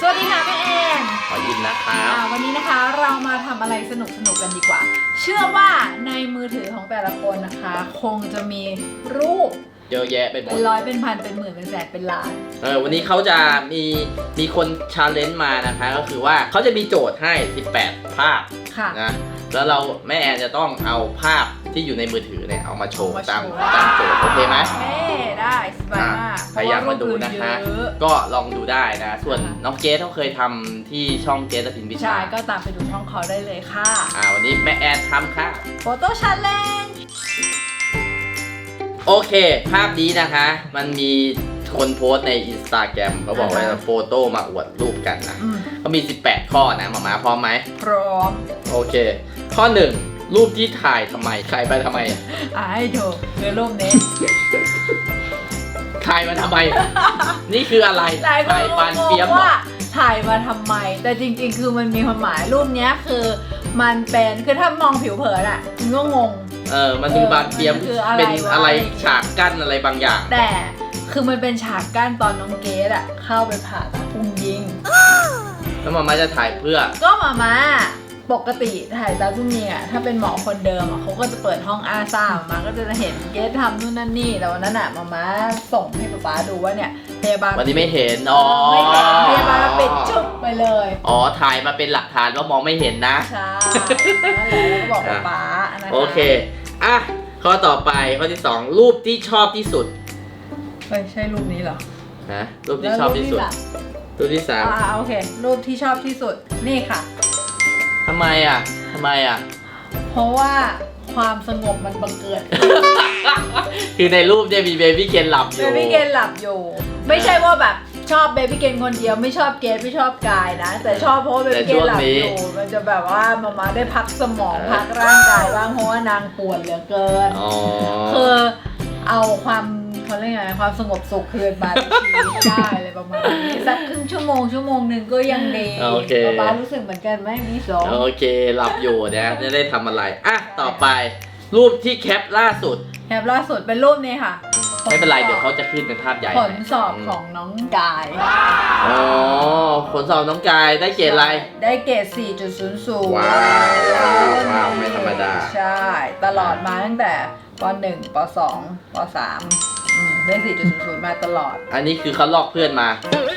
สวัสดีค่ะแม่แอนขอยินนะครัอ่าบ วันนี้นะคะเรามาทำอะไรสนุกสนุกๆกันดีกว่า เชื่อว่าในมือถือของแต่ละคนนะคะ คงจะมีรูปเยอะแยะไปหมเป็ด นร้อยเป็นพันเป็นหมื่นเป็นแสนเป็นล้าน เออวันนี้เขาจะมีมีคนชาเลนจ์มานะคะ ก็คือว่าเขาจะมีโจทย์ให้ 18 ภาพค่ะ นะ แล้วเราแม่แอนจะต้องเอาภาพที่อยู่ในมือถือเนี่ย เอามาโชว์เอามาโชว์ ตามตามโจทย์โอเคไหม เอ้ ได้สบายอะมากพยายามมาดูนะคะเพราว่ารูปเยอะก็ลองดูได้นะ ส่วนค่ะน้องเกสเขาเคยทำที่ช่องเกสพินวิชา ใช่ก็ตามไปดูช่องเขาได้เลยค่ะอ่าวันนี้แม่แอนทำค่ะ โฟโต้ชันเลนโอเค ภาพนี้นะคะ มันมีคนโพสต์ในอินสตาแกรมเขาบอกว่าจะโฟโต้มาอวดรูปกันนะเขามี 18 ข้อนะหมามาพร้อมไหม พร้อมโอเค ข้อ 1 รูปที่ถ่ายทำไมถ่ายไปทำไมอะให้ดูคือรูปนี้ ถ่ายมาทำไม นี่คืออะไรหลายคนถ่ายปานงเปียงมเหรอ ว่าถ่ายมาทำไม แต่จริงๆ คือมันมีความหมายรูปเนี้ยคือมันเป็นคือถ้ามองผิวเผินอะมันก็งง เออ มันคือบานเปียมมันคืออะไรเป็นวะ อะไรฉากกั้นอะไรบางอย่าง แต่คือมันเป็นฉากกั้นตอนน้องเกดอะเข้าไปผ่าตัดพุงยิง แล้วหมามาจะถ่ายเพื่อก็มามา ปกติถ่ายตาตุ้มยิงอะถ้าเป็นหมอคนเดิมอะเขาก็จะเปิดห้องอาซ่ามาก็จะเห็นเกดทำนู่นนั่นนี่แต่วันนั้นอะมามาส่งให้ป๊าป๊าดูว่าเนี่ยพยาบาลวันนี้ไม่เห็นอ๋อไม่เห็นพยาบาลปิดชุบไปเลย อ๋อถ่ายมาเป็นหลักฐานว่ามองไม่เห็นนะใช่นั่นแหละแล้วก็บอกป๊าป๊านะคะโอเคอะข้อต่อไปข้อที่2รูปที่ชอบที่สุดเฮ้ยใช่รูปนี้เหรอนะรูปที่ชอบที่สุดแล้วรูปที่รูปนี้ล่ะอ่าโอเค รูปที่ชอบที่สุดนี่ค่ะ3 ทำไมอะทำไมอะ เพราะว่าความสงบมันบังเกิดคือในรูปเนี่ยมีเบบี้เคนหลับอเบยู่ บี้เกนหลับอยู่ ไม่ใช่ว่าแบบชอบเบบี้เกนคนเดียวไม่ชอบเกนไม่ชอบกายนะ แต่ชอบเพราะว่าเบบี้เกนหลับอยู่ มันจะแบบว่ามามาได้พักสมองพักร่างกายบ้างเพราะว่านางปวดเหลือเกิน อ๋อ คือเอาความ เขาเรียกไงความสงบสุขคืนมาในชีวิตได้เลยประมาณนี้สักครึ่งชั่วโมงชั่วโมงหนึ่งก็ยังดีโอเคป๊าป๊ารู้สึกเหมือนกันไหมมีสองโอเคหลับอยู่นะจะได้ทำอะไร อะ ต่อไป รูปที่แคปล่าสุด แถบล่าสุดเป็นรูปนี้ค่ะไม่เป็นไร เดี๋ยวเขาจะขึ้นเป็นภาพใหญ่ผลสอบของน้องกาย อ๋อ ผลสอบน้องกายได้เกรดอะไร ได้เกรด 4.00 ว้าวว้าวว้าวไม่ธรรมดา ใช่ ตลอดมาตั้งแต่ป .1 ป .2 ป .3 อืม ได้ 4.00 มาตลอด อันนี้คือเขาลอกเพื่อนมา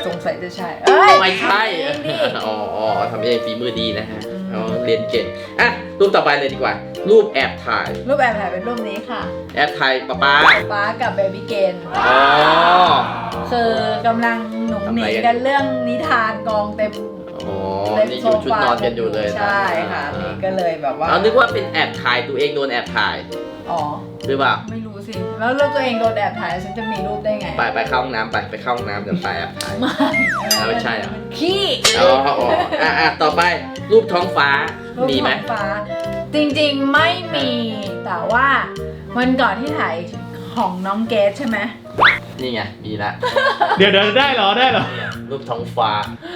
สงสัยจะใช่เอ้ยไม่ใช่ทำเองดิอ๋ออ๋อทำเองฝีมือดีนะฮะอืมอ๋อเรียนเก่งอะรูปต่อไปเลยดีกว่า รูปแอบถ่าย รูปแบบถ่ายเป็นรูปนี้ค่ะแอบถ่ายป๊าป๊าฟ้ากับเบบี้เกน อ๋อ คือกำลังหนุ่งหนีทำอะไรกันกันเรื่องนิทานกองเต็มอ๋อเต็มนี่โซชุดชุดฟานอนกันอยู่เลยนะใช่ค่ะนี่ก็เลยแบบว่าเอานึกว่าเป็นแอบถ่ายตัวเองโดนแอบถ่าย อ๋อ หรือเปล่า ไม่รู้สิ แล้วรูปตัวเองโดนแอบถ่ายฉันจะมีรูปได้ไงไปไปเข้าห้องน้ำไปไปเข้าห้องน้ำเดี๋ยวไปแอบถ่าย ไม่อะไม่ใช่เหรอ ขี้อ๋ออ๋ออะอะต่อไปรูปท้องฟ้ารูปมีไหม ท้องฟ้า จริงๆไม่มี แต่ว่าวันก่อนที่ถ่ายของน้องเกสใช่ไหม นี่ไง มีละเดี๋ยวเดี๋ยวได้เหรอได้เหรอรูปท้องฟ้า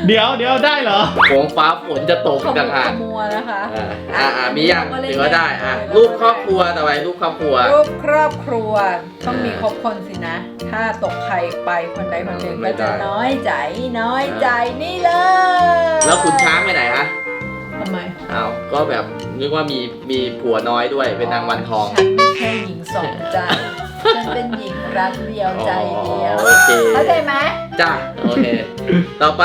เดี๋ยวเดี๋ยวได้เหรอ ท้องฟ้าฝนจะตกขอีกต่างขหากมัวนะคะ อ่าอ่าอ่ามียังเราก็เล่นถือว่าได้อะเลยรูปครอบครัวต่อไปรูปครอบครัว รูปครอบครัวต้องมีครบคนสินะ ถ้าตกใครไปคนใดคนหนึ่งไม่ก็ได้ จะน้อยใจน้อยใจนี่เลยแล้วคุณช้างไปไหนฮะทำไมอ้าวก็แบบนึกว่ามีมีผัวน้อยด้วยเป็นนางวันทอง ฉันไม่ใช่หญิงสองใจ ฉันเป็นหญิงรักเดียวใจเดียวอ๋อโอเคเข้าใจไหมจ้าโอเค ต่อไป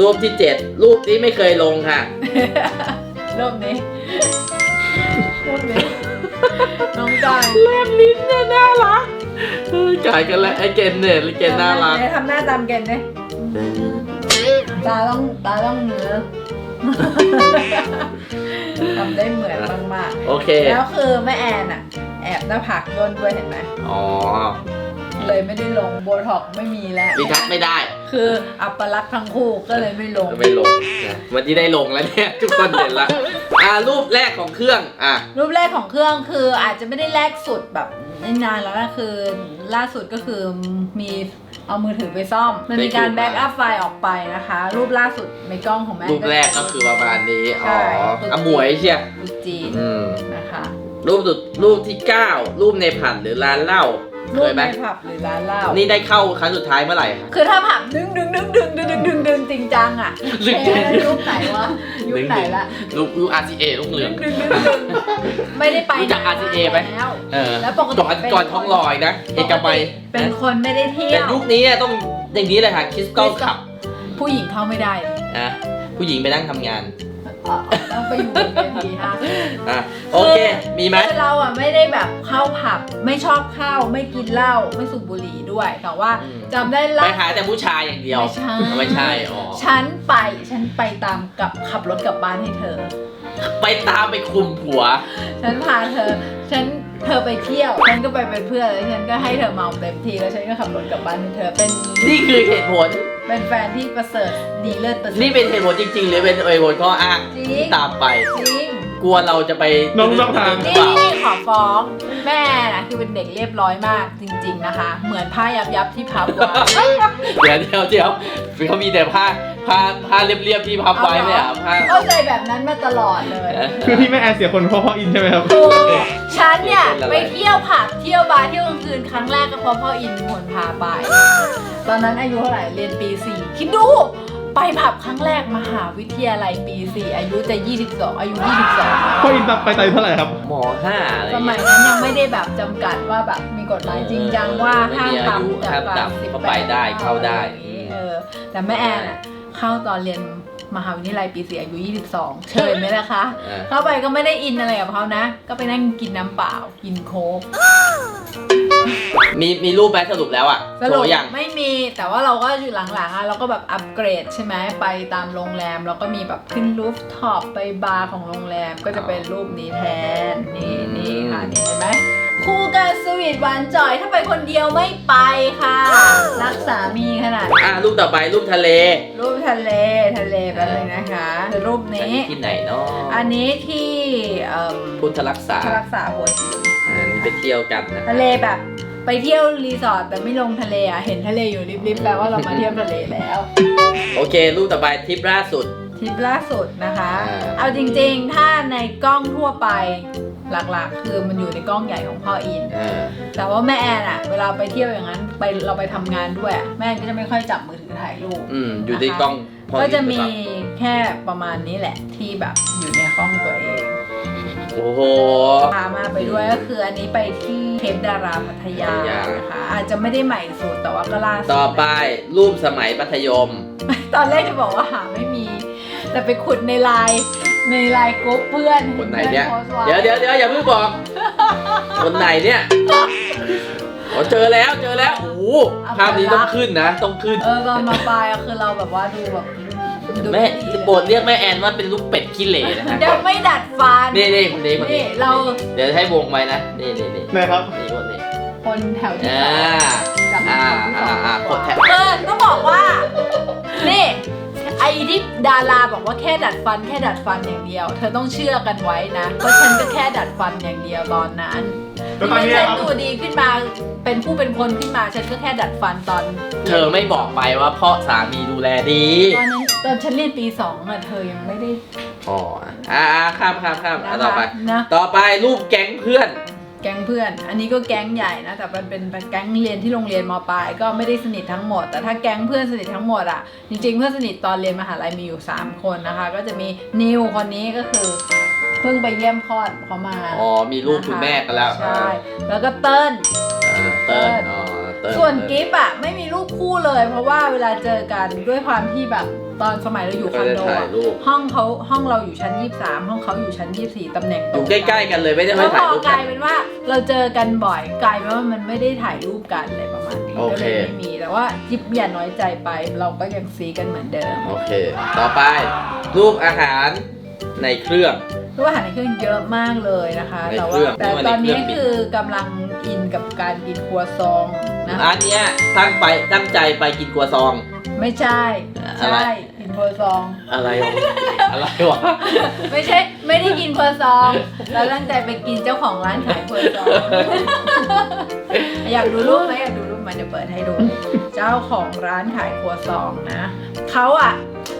รูปที่เจ็ดรูปที่ไม่เคยลงค่ะ รูปนี้รูปนี้น้องกายแลบลิ้นเนี่ยน่ารักเออกายกันแล้วไอ้เกนเนี่ยเกนน่ารักไหทำหน้าตามเกณฑ์ดิตาต้องตาต้องเหนือทำได้เหมือนมากโอเคๆแล้วคือแม่แอนอะแอบหน้าผากย่นด้วยเห็นไหมอ๋อเลยไม่ได้ลงโบท็อกซ์ไม่มีแล้วรีทัชไม่ได้ คืออัปลักษณ์ทั้งคู่ก็เลยไม่ลง ไม่ลงนะวันที่ได้ลงแล้วเนี่ย ทุกคนเห็นละอ่ารูปแรกของเครื่องอะ รูปแรกของเครื่องคืออาจจะไม่ได้แรกสุดแบบนานแล้วนะคือล่าสุดก็คือมีเอามือถือไปซ่อม มันมีการได้แบ็คลิปมากอัพไฟล์ออกไปนะคะ รูปล่าสุดในกล้องของแม่รูปแรกก็คือประมาณนี้ อ๋ใช่ออะหมวยเชียรูปจีนอืมนะคะ รูปสุดรูปที่ 9 รูปในผันหรือร้านเหล้ารูเคปยไหมในผับหรือร้านเหล้านี่ได้เข้าครั้งสุดท้ายเมื่อไหร่คะ คือถ้าผับดึงดึงดึงดึงดึงดึงดึงดึงจริงจังอะดึงดึง เอ๊ะยุคไหนวะยุคไหนละลูกลูก RCA ลูกเหลืดึองง ดึงดึงดึงไม่ได้ไปรู้จักนาน RCA ไหม แล้ว เออแล้วปกติก่อนเป็น ก่อนท้องลอยนะเอกมัยเป็นคนไม่ได้เที่ยแต่วยุคนี้ต้องอย่างนี้เลยค่ะคริสตัลขับผู้หญิงเข้าไม่ได้ นะผู้หญิงไปนั่งทำงานอะ ต้องไปอยู่บนเวทีฮะอะโอเค มีไหม คือเราอะไม่ได้แบบเข้าผับไม่ชอบเข้าไม่กินเหล้าไม่สูบบุหรี่ด้วย แต่ว่าอืม จำได้ไปล่า หาแต่ผู้ชายอย่างเดียวไม่ใช่ ไม่ใช่อ๋อ ฉันไปฉันไปตามกับขับรถกลับบ้านให้เธอ ไปตามไปคุมผัว ฉันพาเธอ ฉันเธอไปเที่ยว ฉันก็ไปเป็นเพื่อนแล้วฉันก็ให้เธอเมาเต็มทีแล้วฉันก็ขับรถกลับบ้านให้เธอเป็นนี่คือเหตุผล เป็นแฟนที่ประเสริฐดีเลิศประเสริฐนี่เป็นเหตุผลจริง ๆ หรือเป็นเหตุผลข้ออ้างจริงที่ตามไป จริง กลัวเราจะไปน้องต้องทำ หรือนี่เปล่าขอฟ้องแม่นะคือเป็นเด็กเรียบร้อยมากจริง ๆนะคะ เหมือนผ้ายับยับๆที่พับไว้ เดี๋ยวเดี๋ยวเดี๋ยวเขามีแต่ผ้า ผ้าผ้าเรียบๆที่พับไว้ไหมอะผ้า เข้าใจแบบนั้นมาตลอดเลยคือที่แม่แอนเสียคนเพราะพ่ออินใช่ไหมครับ ถูกฉันเนี่ยเป็นอะไรไปเที่ยวผับเที่ยวบาร์เที่ยวกลางคืนครั้งแรกก็เพราะพ่ออินเป็นคนพาไป ตอนนั้นอายุเท่าไหร่เรียนปี4คิดดู ไปผับครั้งแรกมหาวิทยาลัยปี4อายุจะ 22 อายุ 22 พ่ออินไปตอนอายุเท่าไหร่ครับ หมอห้าอะไรสมัยนั้นยังไม่ได้แบบจำกัดว่าแบบมีกฎหมายจริงจังว่าไม่ห้ามมีอายุต่ำจากห้ามแบบต่ำสิบก็แปไปดได้เข้าได้ เออแต่แม่แอนอะ เข้าตอนเรียนมหาวิทยาลัยปีสี่อายุ 22เฉยไหมล่ะคะเออเข้าไปก็ไม่ได้อินอะไรกับเขานะ ก็ไปนั่งกินน้ำเปล่า กินโค้กมีมีรูปไหมสรุปแล้วอะสโชรุปว์ยังไม่มี แต่ว่าเราก็อยู่หลังๆอะเราก็แบบอัปเกรดใช่ไหมไปตามโรงแรม เราก็มีแบบขึ้นรูฟท็อปไปบาร์ของโรงแรมก็จะเป็นรูปนี้แทน นี่นี่ค่ะนี่เห็นไหม คู่กันสวีทหวานจ่อยถ้าไปคนเดียวไม่ไปค่ะ รักสามีขนาดนี้อะรูปต่อไปรูปทะเลรูปทะเลทะเลแป๊บนึงนะคะคือรูปอันนี้ นี้ที่ไหนเนาะอันนี้ที่เอ่อพุทธรักษารักษาหัวหินอันนี้ไปเที่ยวกันนะทะเลแบบ ไปเที่ยวรีสอร์ทแต่ไม่ลงทะเลอะเห็นทะเลอยู่ริบๆแปลว่าเรามาเที่ยวทะเลแล้วโอเค รูปต่อไปทริปล่าสุด ทริปล่าสุดนะคะ อ่า เอาจริงๆ ถ้าในกล้องทั่วไป หลักๆ คือมันอยู่ในกล้องใหญ่ของพ่ออินเออแต่ว่าแม่แอนอะเวลาไปเที่ยวอย่างนั้นไปเราไปทำงานด้วยอะแม่แอนก็จะไม่ค่อยจับมือถือถ่ายรูป อืม อยู่ที่กล้องพอก็จะดีมีหรือเปล่าแค่ประมาณนี้แหละที่แบบอยู่ในห้องตัวเอง โอ้โห พามาไปด้วยก็คืออันนี้ไปที่เทปดาราพัทยาพัทยา นะคะ อาจจะไม่ได้ใหม่สุดแต่ว่าก็ล่าสุดต่อไปรูปสมัยมัธยม ตอนแรกจะบอกว่าหาไม่มี แต่ไปขุดในไลน์ ในไลน์กรุ๊ปเพื่อนคนไหนเนี่ย พื่อโพสต์ไเดี๋ยวเดี๋ยวเดี๋ยวอย่าเพิ่งบอก คนไหนเนี่ยโอ้เจอแล้วเจอแล้วโอ้โหภาพนี้ต้องขึ้นนะ ต้องขึ้น เออตอนมาปลายอะคือเราแบบว่าดูแบบดูแม่ดีเลยโปรดเรียกแม่แอนว่าเป็นลูกเป็ดขี้เหร่นะฮะเดี๋ยวไม่ดัดฟัน นี่นี่คนนี้คนนี้นี่เรา เดี๋ยวให้วงไว้นะนี่นี่นี่นะครับนี่คนนี้คนแถวที่อ่าสองจากอ่าคนที่สอ่าองอ่ากดแท็บเออต้องบอกว่า นี่ ไอ้ที่ดาราบอกว่าแค่ดัดฟันแค่ดัดฟันอย่างเดียว เธอต้องเชื่อกันไว้นะเพราะฉันก็แค่ดัดฟันอย่างเดียวตอนนั้นแล้วตอนที่นี้ฉันครับดูดีขึ้นมาเป็นผู้เป็นคนขึ้นมาฉันก็แค่ดัดฟันตอนเธอไม่บอกไปว่าพ่อสามีดูแลดี ตอนนั้นตอนฉันเรียนปีสองอะเธอยังไม่ได้อ๋ออ่าอ่าข้ามข้ามข้ามอะนะต่อไปคะนะ ต่อไปรูปแก๊งเพื่อน แก๊งเพื่อน อันนี้ก็แก๊งใหญ่นะแต่มันเป็นแก๊งเรียนที่โรงเรียนมปลายก็ไม่ได้สนิททั้งหมด แต่ถ้าแก๊งเพื่อนสนิททั้งหมดอะจริง ๆ เพื่อนสนิทตอนเรียนมหาลัยมีอยู่ 3 คนนะคะ ก็จะมีนิวคนนี้ก็คือเพิ่งไปเยี่ยมคลอดเขามาอ๋อมีรูปคุณแม่กันแล้วใช่แล้วก็เติ้ลอ่าเติ้ลอ๋อเติ้ลส่วนเติ้ลกิฟต์อะไม่มีรูปคู่เลย เพราะว่าเวลาเจอกันด้วยความที่แบบ ตอนสมัยเราอยู่คก็อนจะโดถ่ายอะรูป ห้องเขาห้องเราอยู่ชั้น 23 ห้องเขาอยู่ชั้น 24ตำแหน่งอตรยู่งใกล้ๆกันเลยไม่ได้แล้ไม่วพถ่ายอรูปกกัลานยเป็นว่าเราเจอกันบ่อยกลายเป็นว่ามันไม่ได้ถ่ายรูปกันเลยประมาณนี้โอก็เค เลยไม่มีแต่ว่าจิบอย่าน้อยใจไปเราก็ยังซีกันเหมือนเดิม โอเค ต่อไป รูปอาหารในเครื่อง รูปอาหารในเครื่องเยอะมากเลยนะคะ ในแต่เครื่ว่าองแต่เรียกว่าตอนนี้ในเครื่อง คือกำลังอินกับการกินครัวซองนะอันเนี้ยตั้งไปตั้งใจไปกินกัวซอง ไม่ใช่อะไรใช่กินครัวซอง อะไรวะอะไรวะไม่ใช่ ไม่ได้กินครัวซองเราตั้งใจไปกินเจ้าของร้านขายครัวซอง อยากดูรูปไหมอยากดูรูปไหมันจะเปิดให้ดู เจ้าของร้านขายครัวซองนะเขาอะ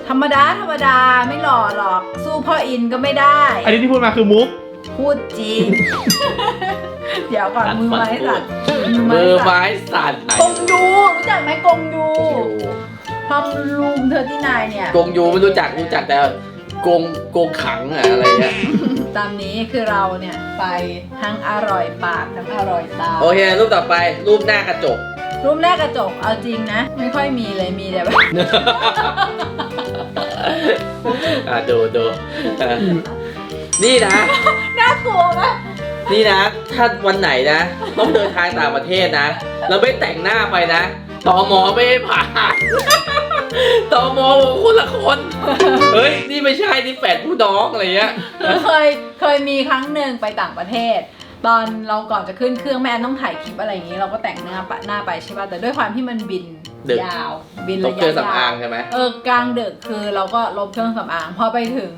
ธรรมดาธรรมดาไม่หล่อหรอก สู้พ่ออินก็ไม่ได้ อันนี้ที่พูดมาคือมุก พูดจริง เดี๋ยวก่อนกัดมือฟันไม้พูสั่ดนมือสั่นไม้สั่นไหนกงยูรู้จักไหมกงยู โอ้โหทำรูมเธอที่นายเนี่ย กงยูไม่รู้จักรู้จักแต่กงกงขังอะอะไรเงี้ยตามนี้คือเราเนี่ยไปทั้งอร่อยปากทั้งอร่อยตาโอเครูปต่อไปรูปหน้ากระจก รูปแรกกระจกเอาจริงนะ ไม่ค่อยมีเลยมีแต่แบบ อะดูดูเออนี่นะ น่ากลัวไหมนี่นะ ถ้าวันไหนนะ ต้องเดินทางต่างประเทศนะ เราไม่แต่งหน้าไปนะ ตอมอไม่ให้ผ่านตอมอบอกคนละคน เฮ้ย นี่ไม่ใช่นี่แฝดผู้น้องอะไรเงี้ย เคยเคยมีครั้งหนึ่งไปต่างประเทศ ตอนเราก่อนจะขึ้นเครื่องแม่แอนต้องถ่ายคลิปอะไรอย่างนี้ เราก็แต่งหน้าปะหน้าไปใช่ป่ะแต่ด้วยความที่มันบินดึก ยาว บินตระกเครื่ยะองสำอายางวใช่ไหม เออกลางดึกคือเราก็ลบเครื่องสำอางพอไปถึง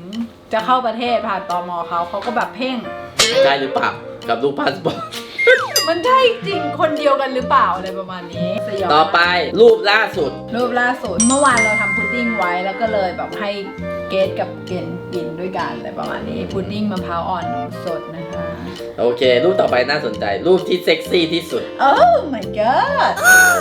จะเข้าประเทศผ่านตมเขาเขาก็แบบเพ่ง ได้หรือเปล่ากับรูปพาสปอร์ต มันใช่จริงคนเดียวกันหรือเปล่าอะไรประมาณนี้สยองต่อไปรูปล่าสุด รูปล่าสุด เมื่อวานเราทำพุดดิ้งไว้แล้วก็เลยแบบให้เกดกับเกนกินด้วยกันอะไรประมาณนี้พุดดิ้งมะพร้าวอ่อนนมสดนะคะ โอเค รูปต่อไปน่าสนใจ รูปที่เซ็กซี่ที่สุด โอ้ my god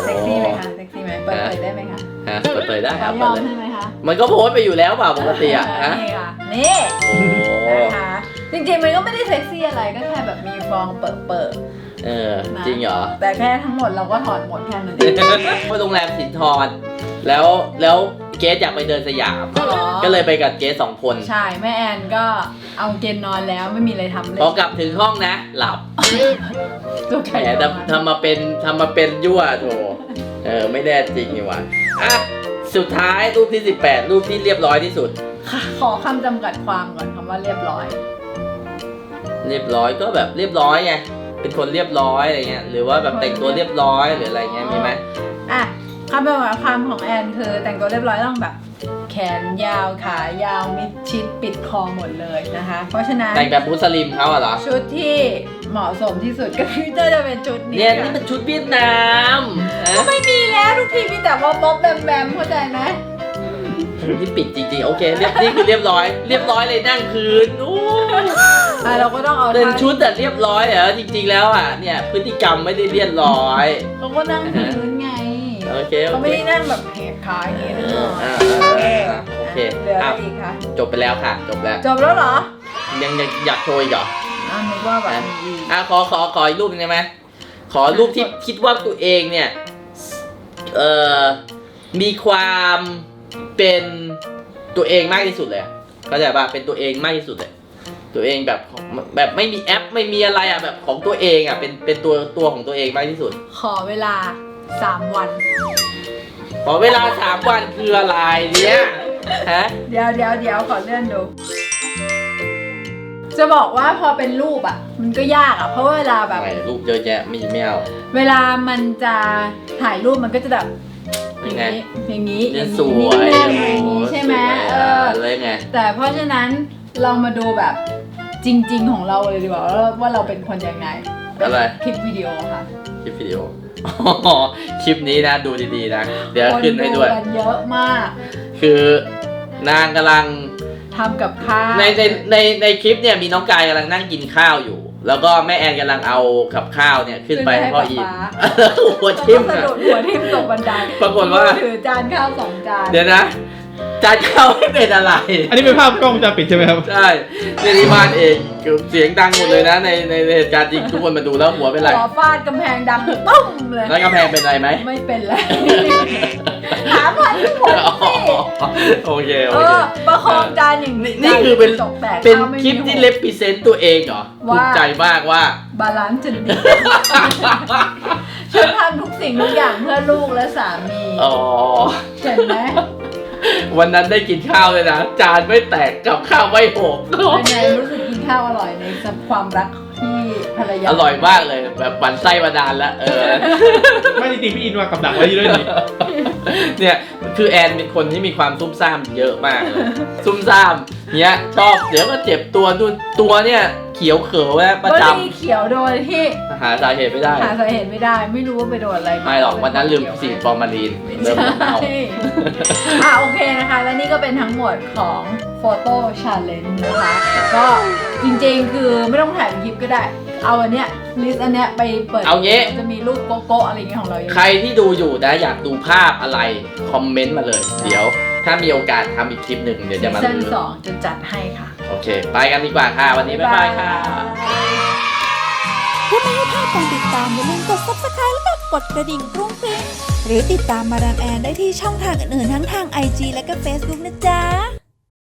เซ็กซี่ไหมคะเซ็กซี่ไหมเปิดเผยได้ไหมคะฮะเปิดเผยได้คเขารับยเปิอดมเลยใช่ไหมคะมันก็โพสต์ไปอยู่แล้วเปล่าปกติอะเอฮะอนี่ค่ะนี่โอ้โหนะคะ จริงๆมันก็ไม่ได้เซ็กซี่อะไรก็แค่แบบมีฟองเปิดเปิดเออ จริงเหรอแต่แค่ทั้งหมดเราก็ถอดหมดแค่นั้นเองไปโรงแรมสินทรแล้วแล้วเกสอยากไปเดินสยามอ๋อก็เลยไปกับเกสสองคน ใช่แม่แอนก็เอาเกณฑ์นอนแล้วไม่มีอะไรทำเลยพอกลับถึงห้องนะ หลับตัวแหไข่มทำทำมาเป็นทำมาเป็นยั่วโถเออ ไม่แน่จริงนี่หว่าอะ สุดท้ายรูปที่ 18 รูปที่เรียบร้อยที่สุดค่ะขอคำจำกัดความก่อนคำว่าเรียบร้อย เรียบร้อยก็แบบเรียบร้อยไงเป็นคนเรียบร้อยอะไรเงี้ยหรือว่าแบบแต่งตัวเรียบร้อยหรืออะไรเงี้ยมีไหมอะคำจำกัดความของแอนคือแต่งตัวเรียบร้อยต้องแบบ แขนยาวขายาวมิดชิดปิดคอหมดเลยนะคะ เพราะฉะนั้นแต่งแบบมุสลิมเขาอะเหรอชุดที่เหมาะสมที่สุดก็คือจะเป็นชุดนี้เนี่ยค่ะนี่มันชุดเวียดนามเอ๊ะไม่มีแล้วทุกทีมีแต่ว่าบ๊อบแบมแบมเข้าใจไหม นี่ปิดจริงๆ โอเค เรียบนี่คือเรียบร้อย เรียบร้อยเลยนั่งคืนอู้อะเราก็ต้องเอาเป็นท่าชุดแต่เรียบร้อยเหรอจริง ๆ แล้วอะเนี่ยพฤติกรรมไม่ได้เรียบร้อย เขาก็นั่งพื้นไงโอเคโอเขาเคไม่ได้นั่งแบบแหกขาอย่างนี้นึกออกอ่าเอออ่าโอเคเหลืออะอะไรอีกคะจบไปแล้วค่ะ จบแล้ว จบแล้วเหรอยังยังอยากโชว์อีกเหรอ อ่านึกว่าแบบมีอีกอะขอขอขออีกรูปหนึงได้ไหมขอรูปที่คิดว่าตัวเองเนี่ย เอ่อ มีความ เป็นตัวเองมากที่สุดเลยอะเข้าใจป่ะเป็นตัวเองมากที่สุดเลย ตัวเองแบบแบบไม่มีแอปไม่มีอะไรอะแบบของตัวเองอะเป็นเป็นตัวตัวของตัวเองมากที่สุด ขอเวลา 3 วัน ขอเวลาสามวันคืออะไรเนี่ยฮะเดี๋ยวเดี๋ยวเดี๋ยวขอเลื่อนดู จะบอกว่าพอเป็นรูปอะ มันก็ยากอะ เพราะว่าเวลาแบบทำไมรูปเยอะแยะไม่ไม่เอา เวลามันจะถ่ายรูปมันก็จะแบบ อยัย่างงไงนี้อย่างนี้อเนี่ยย่างสนี้วยนิ่งๆอย่างนี้ใช่ไหมสวยเออะอเลยไง แต่เพราะฉะนั้นเรามาดูแบบจริง ๆ ของเราเลยดีกว่าว่าว่าเราเป็นคนยังไงเป็นอะไร คลิปวิดีโอค่ะคลิปวิดีโออ๋อคลิปนี้นะดูดีๆนะ เดี๋ยวขึ้นให้ด้วย คนกันเยอะมากคือนางกำลังทำกับข้าวในในในในคลิปเนี่ยมีน้องกายกำลังนั่งกินข้าวอยู่ แล้วก็แม่แอนกำลังเอากับข้าวเนี่ยขึ้นไปให้พ่ออินหัวทิ่มแล้วอะก็สะดุดหัวทิ่มตกบันไดปรากฏว่าถือจานข้าวสองจานเดี๋ยวนะจานข้าวไม่เป็นอะไร อันนี้เป็นภาพกล้องวงจะปิดใช่ไหมครับ ใช่ในที่บ้านเองคือเสียงดังหมดเลยนะในในในเหตุการณ์จริงทุกคนมาดูแล้วหัวเป็นไรหัวฟาดกำแพงดังตุ้มเลยแล้วกำแพงเป็นไรไหมไม่เป็นไรถามพันที่ผมอ๋อสิโอเคโอเอเค อประคองจานอย่างนี่นี่คือเป็นตกแตกเป็นข้าวไม่คลิปมีที่หัวเลปิเซนต์ตัวเองเหรอว่า ภูมิใจมากว่า บาลานซ์จนดีฉันทำทุกสิ่งทุกอย่างเพื่อลูกและสามีอ๋อ เห็นไหมวันนั้นได้กินข้าวเลยนะ จานไม่แตกกับข้าวไม่หก เป็นไงรู้สึกกินข้าวอร่อยในความรัก ที่ภรรยาอร่อยมากเลย แบบปันไส้มานานแล้วเออ ไม่จริงๆพี่อินมากับดักไว้ด้วยนี่เนี่ยคือแอนเป็นคนที่มีความซุ่มซ่ามเยอะมากเลยซุ่มซ่ามเนี้ยชอบเดี๋ยวก็เจ็บตัวนู่นตัวเนี่ยเขียวเขียวแล้วประบางจทีเขียวโดยที่ำหาสาเหตุไม่ได้หาสาเหตุไม่ได้ ไม่รู้ว่าไปโดนอะไราไม่หรอกวันนั้นลืมสีฟอร์มาลีนไม่เริ่มใช่เน่าอะโอเคนะคะ และนี่ก็เป็นทั้งหมดของโฟโต้ชาเลนจ์นะคะก็จ ริงๆ คือไม่ต้องถ่ายเป็นคลิปก็ได้ เอาอันเนี้ยลิสต์อันเนี้ยไปเปิดเอางี้ จะมีรูปโกโก้อะไรอย่างเงี้ยของเราเองใครที่ดูอยู่นะอยากดูภาพอะไร คอมเมนต์มาเลย เดี๋ยวถ้ามีโอกาสทำอีกคลิปหนึ่งเดี๋ยวจะมาซีซั่นดูสองจะจัดให้ค่ะ โอเค ไปกันดีกว่าค่ะ วันนี้บ๊ายบายค่ะ เพื่อไม่ให้พลาดการติดตามอย่าลืมกด subscribe แล้วก็กดกระดิ่งกรุ้งกริ้งหรือติดตามมาดามแอนได้ที่ช่องทางอื่นๆทั้งทาง IG และก็ Facebook นะจ๊ะ